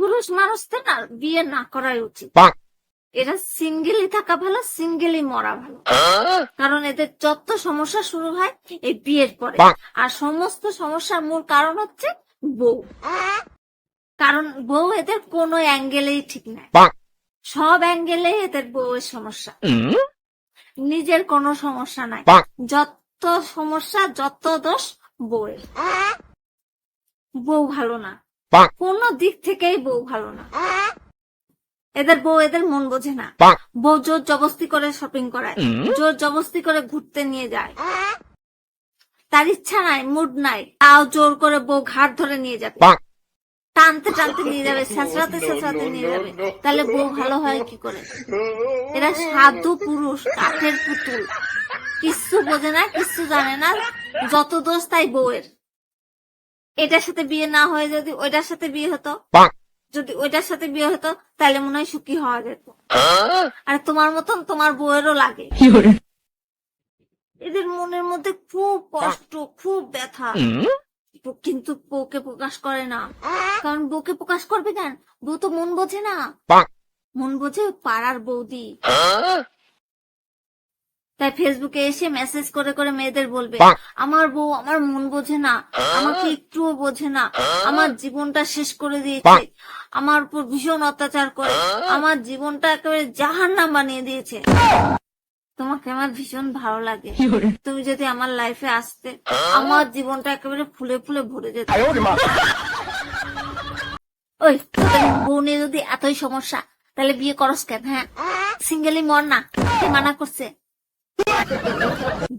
পুরুষ মানুষদের না বিয়ে না করাই উচিত। এরা সিঙ্গেলই থাকা ভালো সিঙ্গেলই মরা ভালো। কারণ এদের যত সমস্যা শুরু হয় এই বিয়ের পরে। আর সমস্ত সমস্যার মূল কারণ হচ্ছে বউ। কারণ বউ এদের কোনো অ্যাঙ্গেলেই ঠিক নাই। সব অ্যাঙ্গেলে এদের বউয়ের সমস্যা। নিজের কোনো সমস্যা নাই। যত সমস্যা যত দোষ বউয়ের। বউ ভালো না। কোনো দিক থেকেই বউ ভালো না। এদের বউ এদের মন বোঝে না। বউ জোর জবস্তি করে শপিং করায় জোর জবস্তি করে ঘুরতে নিয়ে যায়। তার ইচ্ছা নাই মুড নাই তাও জোর করে বউ ঘাট ধরে নিয়ে যাবে। টানতে টানতে নিয়ে যাবে শেষরাতে শেষরাতে নিয়ে যাবে। তাহলে বউ ভালো হয় কি করে? এরা সাধু পুরুষ কাঠের পুতুল। কিচ্ছু বোঝে না কিচ্ছু জানে না যত দোষ তাই বউয়ের। এটার সাথে বিয়ে না হয়ে যদি ওইটার সাথে বিয়ে হতো যদি ওইটার সাথে বিয়ে হতো তাহলে মনে হয় সুখী হওয়া যেত। আর তোমার মতন তোমার বউয়েরও লাগে। এদের মনের মধ্যে খুব কষ্ট খুব ব্যথা। কিন্তু বউকে প্রকাশ করে না। কারণ বউকে প্রকাশ করবে কেন? বউ তো মন বোঝে না। মন বোঝে পাড়ার বৌদি। তাই ফেসবুকে এসে মেসেজ করে করে মেয়েদের বলবে আমার বউ আমার মন বোঝে না আমাকে একটুও বোঝে না আমার জীবনটা শেষ করে দিয়েছে আমার উপর ভীষণ অত্যাচার করে আমার জীবনটা একেবারে জাহান নাম বানিয়ে দিয়েছে। তোমাকে আমার ভীষণ ভালো লাগে। তুমি যদি আমার লাইফে আসতে আমার জীবনটা একেবারে ফুলে ফুলে ভরে যেত। ওই বউ নিয়ে যদি এতই সমস্যা তাহলে বিয়ে করস কেন হ্যাঁ? সিঙ্গেলি মর না কে মানা করছে।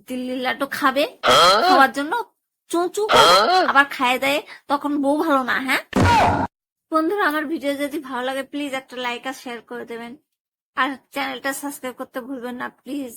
দিল্লি লাড্ডু খাবে খাওয়ার জন্য চুঁচু আবার খায় দেয়, তখন বউ ভালো না হ্যাঁ? বন্ধুরা, আমার ভিডিও যদি ভালো লাগে প্লিজ একটা লাইক আর শেয়ার করে দেবেন। আর চ্যানেলটা সাবস্ক্রাইব করতে ভুলবেন না প্লিজ